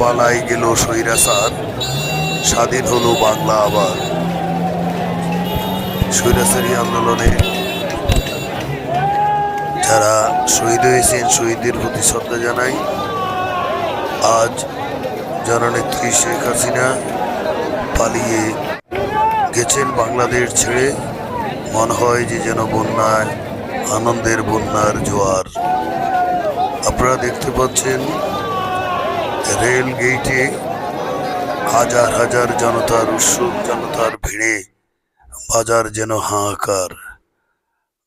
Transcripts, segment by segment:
পালাই গেল স্বৈরাচার। স্বাধীন হলো বাংলা আবার। স্বৈরাচারী আন্দোলনে যারা শহীদ হয়েছেন, শহীদদের প্রতি শ্রদ্ধা জানাই। আজ জননেত্রী শেখ হাসিনা পালিয়ে গেছেন বাংলাদেশ ছেড়ে। মনে হয় যে যেন বন্যায়, আনন্দের বন্যার জোয়ার। আপনারা দেখতে পাচ্ছেন রেল গেইটে হাজার হাজার জনতার উৎসুক, জনতার ভিড়ে, বাজার যেন হাহাকার।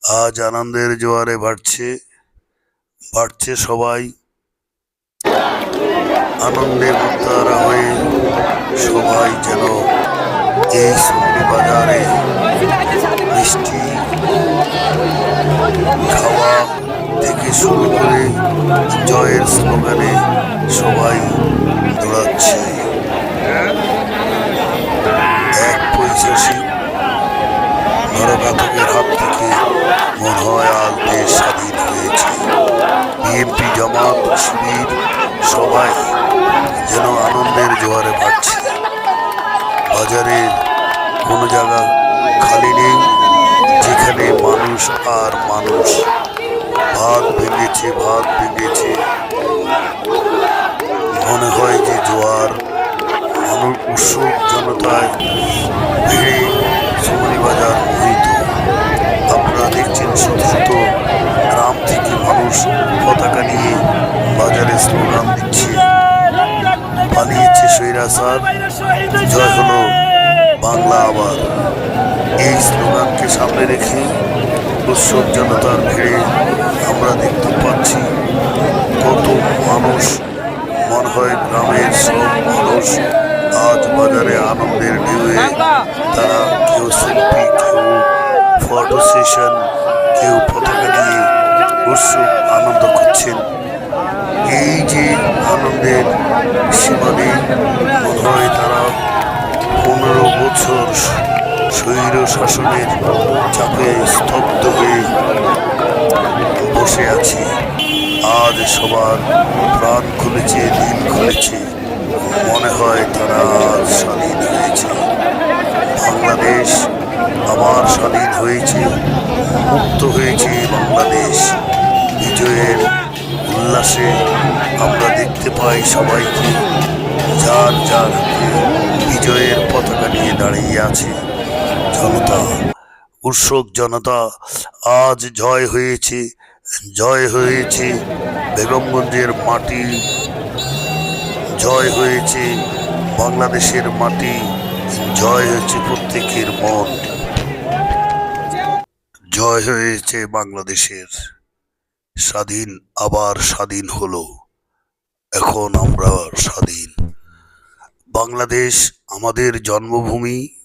আজ আনন্দের জোয়ারে বাড়ছে বাড়ছে সবাই। আনন্দে মুক্তারা হয়ে সবাই যেন এই সুন্নি বাজারে নরঘাতকের হাত থেকে মনে হয় আজ দেশ স্বাধীন হয়েছে। বিএনপি জামাত, শিবির, সবাই যেন আনন্দের জোয়ারে ভাটছে বাজারের কোনো জায়গা খালি নেই, যেখানে মানুষ আর মানুষ। ভাত ভেঙেছে ভাত ভেঙেছে। মনে হয় যে জোয়ার মানুষ, উৎসুক জনতায় ভিড়ে, সুমনি বাজার এই স্লোগানকে সামনে রেখে উৎসব জনতার ভিড়ে আমরা দেখতে পাচ্ছি কত মানুষ, মনে হয় গ্রামের সব মানুষ। আজ বাজারে আনন্দের ঢেউয়ে তারা কেউ সেলফি কেউ ফটো সেশন কেউ পতাকা নিয়ে উৎসব, আনন্দ করছেন। এই যে আনন্দের সীমা নেই মনে হয় তারা বছর স্বৈর শাসনের চাপে স্তব্ধ হয়ে বসে আছে। আজ সবার প্রাণ খুলেছে, দিন খুলেছে। মনে হয় তারা আজ স্বাধীন হয়েছে। বাংলাদেশ আবার স্বাধীন হয়েছে, মুক্ত হয়েছে বাংলাদেশ। বিজয়ের উল্লাসে আমরা দেখতে পাই সবাইকে, যার যার আছে। জনতা, উৎসুক জনতা, আজ জয় হয়েছে জয় হয়েছে বেগমগঞ্জের মাটি। জয় হয়েছে বাংলাদেশের মাটি, জয় হয়েছে প্রত্যেকের মন। জয় হয়েছে বাংলাদেশের। স্বাধীন, আবার স্বাধীন হলো। এখন আমরা স্বাধীন। বাংলাদেশ আমাদের জন্মভূমি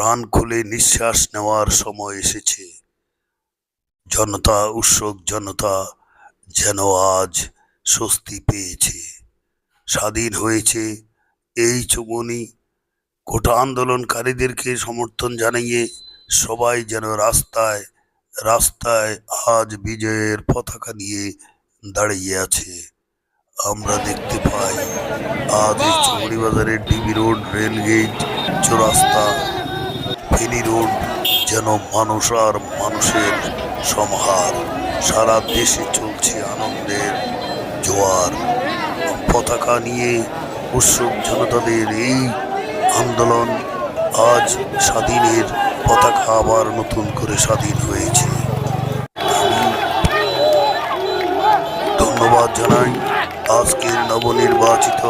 প্রাণ খুলে নিঃশ্বাস নেওয়ার সময় এসেছে। জনতা, উৎসুক জনতা যেন আজ স্বস্তি পেয়েছে। স্বাধীন হয়েছে এই চুমনি। গোটা আন্দোলনকারীদেরকে সমর্থন জানিয়ে সবাই যেন রাস্তায় রাস্তায় আজ বিজয়ের পতাকা নিয়ে দাঁড়িয়ে আছে। আমরা দেখতে পাই, আজ চৌড়ি বাজারের ডিবি রোড রেলগেট চৌরাস্তা রোড যেন মানুষ আর মানুষের সমাহার। সারা দেশে চলছে আনন্দের জোয়ার। পতাকা নিয়ে উৎসুক জনতাদের এই আন্দোলন আজ স্বাধীনের পতাকা আবার নতুন করে স্বাধীন হয়েছে। ধন্যবাদ জানাই আজকের নবনির্বাচিত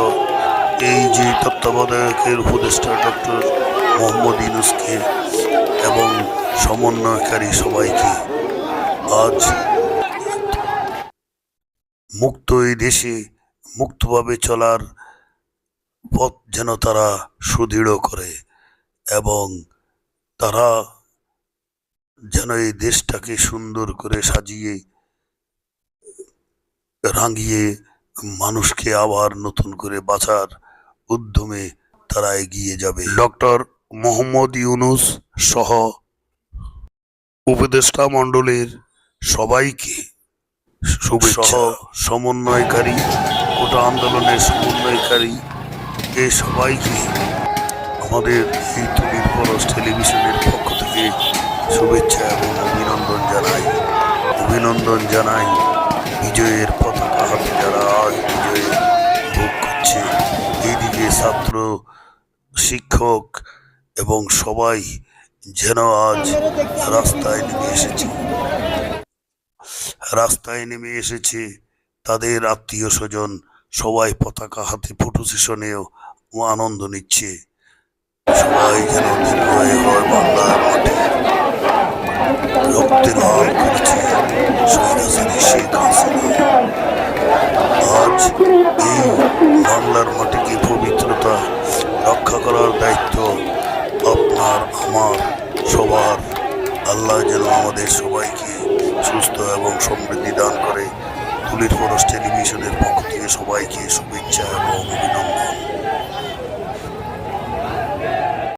এই যে তত্ত্বাবধায়কের উপদেষ্টা ডক্টর মোহাম্মদ ইউনুসকে এবং সমন্বয়কারী সবাইকে আজ মুক্ত এই দেশে মুক্তভাবে চলার পথ যেন তারা সুদৃঢ় করে এবং তারা যেন এই দেশটাকে সুন্দর করে সাজিয়ে, রাঙিয়ে মানুষকে আবার নতুন করে বাঁচার উদ্যমে তারা এগিয়ে যাবে। ডক্টর মোহাম্মদ ইউনুস সহ উপদেষ্টা মণ্ডলের সবাইকে শুভেচ্ছা। সমন্বয়কারী গোটা আন্দোলনের সমন্বয়কারী, এ সবাইকে আমাদের এই তুলির পরশ টেলিভিশনের পক্ষ থেকে শুভেচ্ছা এবং অভিনন্দন জানাই। অভিনন্দন জানাই বিজয়ের পতাকা হাতে যারা আজ বিজয়ে ভোগ করছে। এইদিকে ছাত্র, শিক্ষক এবং সবাই যেন আজ রাস্তায় নেমে এসেছে। রাস্তায় নেমে এসেছে তাদের আত্মীয় স্বজন, সবাই পতাকা হাতে ফটো সেশনেও আনন্দ নিচ্ছে। সবাই যেন দীর্ঘায়ু হয় বাংলার মাঠে। রক্তে লাল করেছে হাসিনা। আল্লাহ যেন আমাদের সবাইকে সুস্থ এবং সমৃদ্ধি দান করে। তুলির ফরস টেলিভিশনের পক্ষ থেকে সবাইকে শুভেচ্ছা এবং অভিনন্দন।